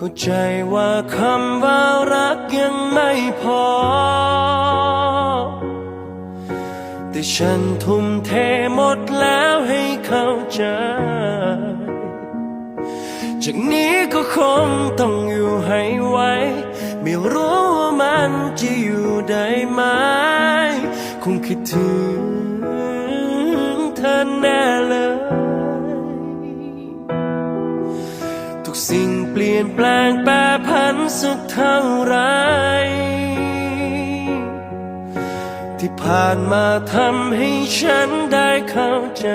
เข้าใจว่าคำว่ารักยังไม่พอ แต่ฉันทุ่มเทหมดแล้วให้เข้าใจ จากนี้ก็คงต้องอยู่ให้ไหวไม่รู้ว่ามันจะอยู่ได้ไหม คงคิดถึง ลี่ยนแปลงแปรผันสักเท่าไร ที่ผ่านมาทำให้ฉันได้เข้าใจ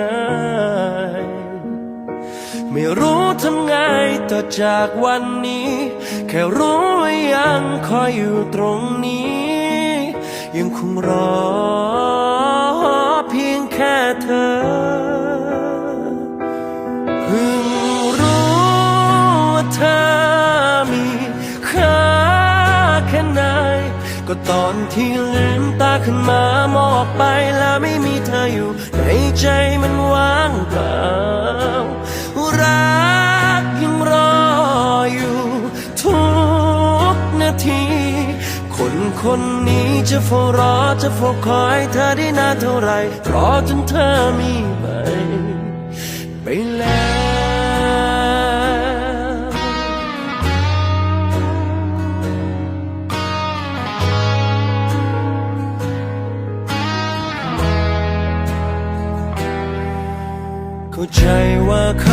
ไม่รู้ทำไงต่อจากวันนี้ แค่รู้ว่ายังคอยอยู่ตรงนี้ ยังคงรอเพียงแค่เธอ ก็ตอนที่ลืมตาขึ้นมามองไปแล้วไม่มีเธออยู่ ในใจมันว่างเปล่ารักยังรออยู่ ทุกนาที คนคนนี้จะเฝ้ารอจะเฝ้าคอยเธอได้นานเท่าไรรอจนเธอมีไปไปแล้ว ใจว่าคำว่า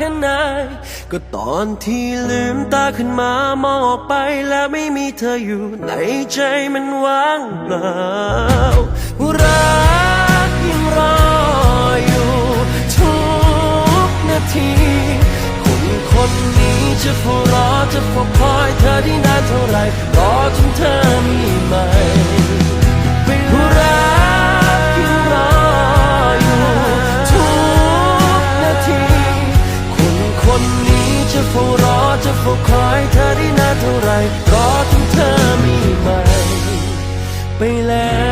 ค่ไหน ก็ตอนที่ลืมตาขึ้นมามองออกไปแล้วไม่มีเธออยู่ในใจมันว่างเปล่ารักยังรออยู่ทุกนาทีคนคนนี้จะเฝ้ารอจะเฝ้าคอยเธอที่นานเท่าไหรรอจนเธอ นนี้จะเฝ้ารอจะเฝ้าคอยเธอได้นานเท่าไรรอจนเธอมีใหม่ไปแล้ว